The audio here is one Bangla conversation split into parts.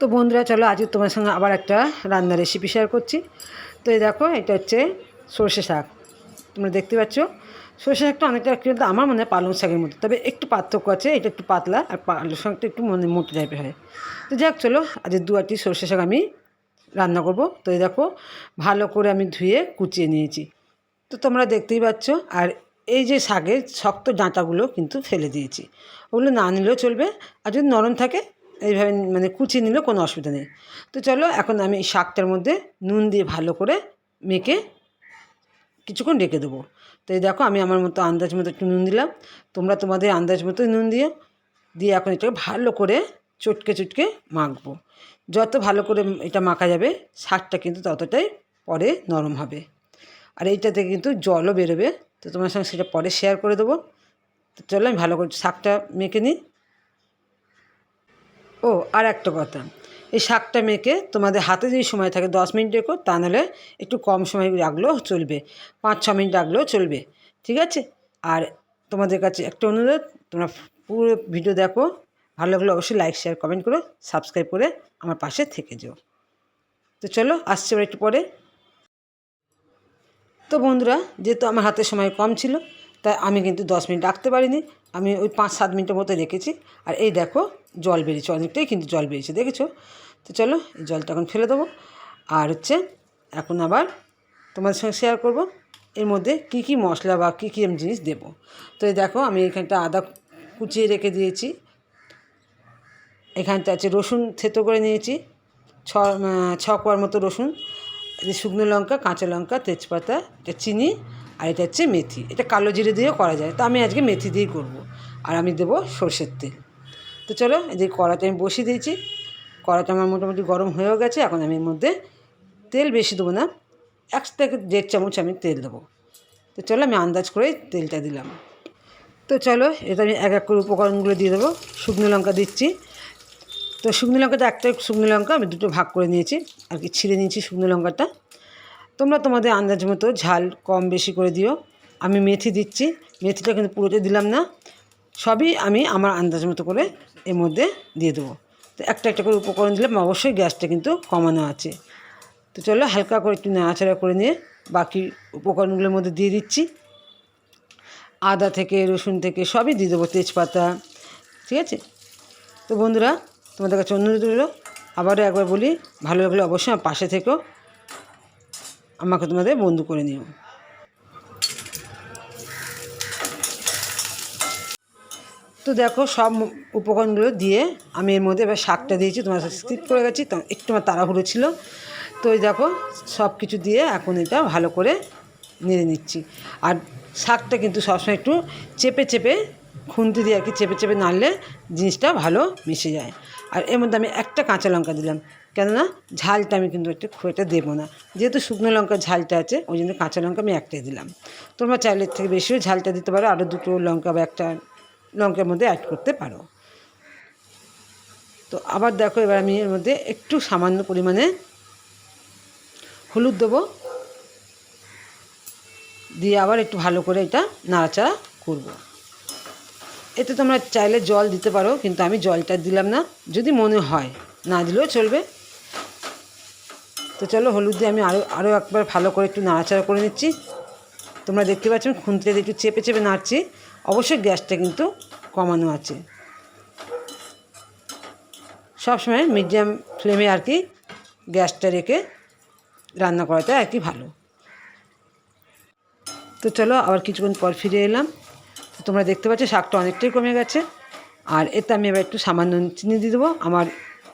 তো বন্ধুরা, চলো আজকে তোমার সঙ্গে আবার একটা রান্নার রেসিপি শেয়ার করছি। তো এই দেখো, এটা হচ্ছে সর্ষে শাক। তোমরা দেখতে পাচ্ছ, সর্ষে শাকটা অনেকটা কিন্তু আমার মনে হয় পালং শাকের মতো। তবে একটু পার্থক্য আছে, এটা একটু পাতলা, আর পালং শাকটা একটু মনে মোটো টাইপের হয়। তো যাক, চলো, আজ দু আটটি সর্ষে শাক আমি রান্না করব। তো এই দেখো, ভালো করে আমি ধুয়ে কুচিয়ে নিয়েছি। তো তোমরা দেখতেই পাচ্ছ, আর এই যে শাকের শক্ত ডাঁটাগুলো কিন্তু ফেলে দিয়েছি। ওগুলো না নিলেও চলবে, আর যদি নরম থাকে এইভাবে মানে কুচিয়ে নিলেও কোনো অসুবিধা নেই। তো চলো এখন আমি এই শাকটার মধ্যে নুন দিয়ে ভালো করে মেখে কিছুক্ষণ রেখে দেবো। তো এই দেখো আমি আমার মতো আন্দাজ মতো একটু নুন দিলাম। তোমরা তোমাদের আন্দাজ মতো নুন দিও দিয়ে এখন এটাকে ভালো করে চটকে চটকে মাখবো। যত ভালো করে এটা মাখা যাবে, শাকটা কিন্তু ততটাই পরে নরম হবে। আর এইটাতে কিন্তু জলও বেরোবে। তো তোমার সঙ্গে সেটা পরে শেয়ার করে দেবো। তো চলো আমি ভালো করে শাকটা মেখে নিই। ও, আর একটা কথা। এই শাকটা মেখে তোমাদের হাতে যদি সময় থাকে দশ মিনিট রেখো, তা নাহলে একটু কম সময় রাখলেও চলবে। পাঁচ, ছ মিনিট রাখলেও চলবে। ঠিক আছে? আর তোমাদের কাছে একটা অনুরোধ, তোমরা পুরো ভিডিও দেখো। ভালো লাগলে অবশ্যই লাইক, শেয়ার, কমেন্ট করো সাবস্ক্রাইব করে আমার পাশে থেকে যেও। তো চলো, আসছে একটু পরে। তো বন্ধুরা, যেহেতু আমার হাতে সময় কম ছিল, তাই আমি কিন্তু দশ মিনিট রাখতে পারিনি। আমি ওই পাঁচ, সাত মিনিটের মতো রেখেছি। আর এই দেখো জল বেরিয়েছে, অনেকটাই কিন্তু জল বেরিয়েছে, দেখেছ? তো চলো, এই জলটা এখন ফেলে দেবো। আর হচ্ছে, এখন আবার তোমাদের সঙ্গে শেয়ার করব, এর মধ্যে কি কি মশলা বা কী কী জিনিস দেবো। তো এই দেখো, আমি এখানটা আদা কুচিয়ে রেখে দিয়েছি। এখানটা আছে রসুন থেতো করে নিয়েছি। ছ ছ কোয়ার মতো রসুন শুকনো লঙ্কা, কাঁচা লঙ্কা, তেজপাতা, এটা চিনি, আর এটা হচ্ছে মেথি। এটা কালো জিরে দিয়েও করা যায়। তো আমি আজকে মেথি দিয়েই করব। আর আমি দেবো সর্ষের তেল। তো চলো, এই যে কড়াতে আমি বসিয়ে দিয়েছি। কড়াটা আমার মোটামুটি গরম হয়েও গেছে, এখন আমি এর মধ্যে তেল বেশি দেবো না, এক থেকে দেড় চামচ আমি তেল দেবো। তো চলো, আমি আন্দাজ করেই তেলটা দিলাম। তো চলো এটা আমি এক এক করে উপকরণগুলো দিয়ে দেবো। শুকনো লঙ্কা দিচ্ছি। তো শুকনো লঙ্কাটা একটা শুকনো লঙ্কা আমি দুটো ভাগ করে নিয়েছি, আর কি ছিঁড়ে নিয়েছি শুকনো লঙ্কাটা। তোমরা তোমাদের আন্দাজ মতো ঝাল কম বেশি করে দিও। আমি মেথি দিচ্ছি, মেথিটা কিন্তু পুরোটা দিলাম না। সবই আমি আমার আন্দাজ মতো করে এর মধ্যে দিয়ে দেবো। তো একটা একটা করে উপকরণ দিলে অবশ্যই গ্যাসটা কিন্তু কমানো আছে। তো চলো হালকা করে একটু নাড়াচাড়া করে নিয়ে বাকি উপকরণগুলোর মধ্যে দিয়ে দিচ্ছি। আদা থেকে, রসুন থেকে সবই দিয়ে দেবো, তেজপাতা, ঠিক আছে? তো বন্ধুরা, তোমাদের কাছে অনুরোধ রইল, আবারও একবার বলি, ভালো লাগলে অবশ্যই আমার পাশে থেকেও আমাকে তোমাদের বন্ধু করে নিও। তো দেখো সব উপকরণগুলো দিয়ে আমি এর মধ্যে এবার শাকটা দিয়েছি, তোমার স্কিপ করে গেছি, তো একটু আমার তাড়াহুড়ো ছিল। তো ওই দেখো সব কিছু দিয়ে এখন এটা ভালো করে নেড়ে নিচ্ছি। আর শাকটা কিন্তু সবসময় একটু চেপে চেপে খুন্তি দিয়ে আর কি চেপে চেপে নাড়লে জিনিসটা ভালো মিশে যায়। আর এর মধ্যে আমি একটা কাঁচা লঙ্কা দিলাম, কেননা ঝালটা আমি কিন্তু একটু খুব দেবো না। যেহেতু শুকনো লঙ্কার ঝালটা আছে, ওই জন্য কাঁচা লঙ্কা আমি একটাই দিলাম। তোমরা চাইলে থেকে বেশিও ঝালটা দিতে পারো, আরও দুটো লঙ্কা বা একটা লঙ্কার মধ্যে অ্যাড করতে পারো। তো আবার দেখো এবার আমি এর মধ্যে একটু সামান্য পরিমাণে হলুদ দেবো। দিয়ে আবার একটু ভালো করে এটা নাড়াচাড়া করব। এতে তোমরা চাইলে জল দিতে পারো, কিন্তু আমি জলটা দিলাম না। যদি মনে হয়, না দিলেও চলবে। তো চলো হলুদ দিয়ে আমি আরও আরও একবার ভালো করে একটু নাড়াচাড়া করে নিচ্ছি। তোমরা দেখতে পাচ্ছ খুন্তিতে একটু চেপে চেপে নাড়ছি। অবশ্যই গ্যাসটা কিন্তু কমানো আছে। সবসময় মিডিয়াম ফ্লেমে আর কি গ্যাসটা রেখে রান্না করাতে আর কি ভালো। তো চলো আবার কিছুক্ষণ পর ফিরে এলাম। তোমরা দেখতে পাচ্ছ শাকটা অনেকটাই কমে গেছে। আর এতে আমি এবার একটু সামান্য চিনি দিয়ে দেবো। আমার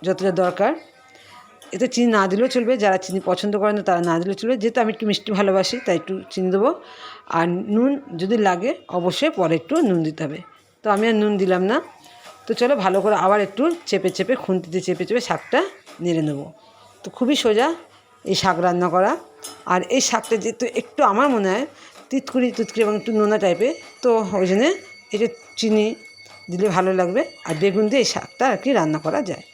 যতটা দরকার এতে চিনি না দিলেও চলবে, যারা চিনি পছন্দ করেন না তারা না দিলেও চলবে। যেহেতু আমি একটু মিষ্টি ভালোবাসি, তাই একটু চিনি দেবো। আর নুন যদি লাগে, অবশ্যই পরে একটু নুন দিতে হবে। তো আমি আর নুন দিলাম না। তো চলো ভালো করে আবার একটু চেপে চেপে, খুন্তিতে চেপে চেপে শাকটা নেড়ে নেব। তো খুবই সোজা এই শাক রান্না করা। আর এই শাকটা যেহেতু একটু আমার মনে হয় তিতকুড়ি তিতকুড়ি এবং একটু নোনা টাইপের, তো ওই জন্যে এটা চিনি দিলে ভালো লাগবে। আর বেগুন দিয়ে এই শাকটা আর কি রান্না করা যায়।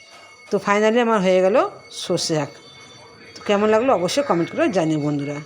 তো ফাইনালি আমার হয়ে গেল সর্ষে শাক। তো কেমন লাগল? অবশ্যই কমেন্ট করে জানিও বন্ধুরা।